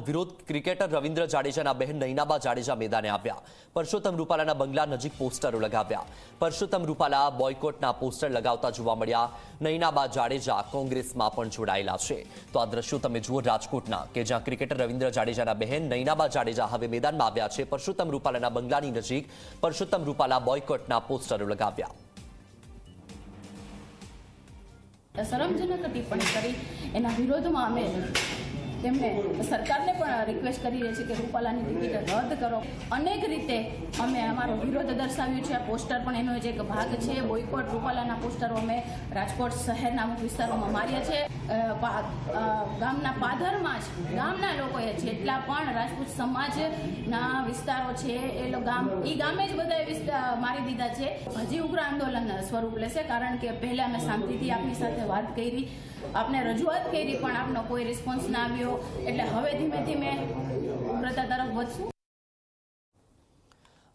વિરોધ ક્રિકેટર રવિન્દ્ર જાડેજાના બહેન નૈનાબા જાડેજા મેદાને આવ્યા. પરસોત્તમ રૂપાલાના બંગલા નજીક પોસ્ટરો લગાવ્યા. પરસોત્તમ રૂપાલા બોયકોટના પોસ્ટર લગાવતા જોવા મળ્યા. નૈનાબા જાડેજા કોંગ્રેસમાં પણ જોડાયેલા છે. તો આ દ્રશ્યો તમે જુઓ રાજકોટના, કે જ્યાં ક્રિકેટર રવિન્દ્ર જાડેજાના બહેન નૈનાબા જાડેજા હવે મેદાનમાં આવ્યા છે. પરસોત્તમ રૂપાલાના બંગલાની નજીક પરસોત્તમ રૂપાલા બોયકોટના પોસ્ટરો લગાવ્યા. શરમજનક ટિપ્પણી કરી. એના વિરોધમાં અમે તેમને સરકારને પણ રિક્વેસ્ટ કરી રહી છે કે રૂપાલાની ટિકિટ રદ કરો. અનેક રીતે અમે અમારો વિરોધ દર્શાવ્યો છે. આ પોસ્ટર પણ એનો જ ભાગ છે. બોયકોટ રૂપાલાના પોસ્ટરો અમે રાજકોટ શહેરના અમુક વિસ્તારોમાં માર્યા છે. ગામના પાધરમાં જ, ગામના લોકોએ જેટલા પણ રાજપૂત સમાજના વિસ્તારો છે, એ ગામ એ ગામે જ બધા વિસ્તાર મારી દીધા છે. હજી ઉગ્ર આંદોલન સ્વરૂપ લેશે, કારણ કે પહેલા અમે શાંતિથી આપની સાથે વાત કરી, આપને રજૂઆત કરી, પણ આપનો કોઈ રિસ્પોન્સ ના આવ્યો. એટલે હવે ધીમે ધીમે ઉગ્રતા તરફ વધશું.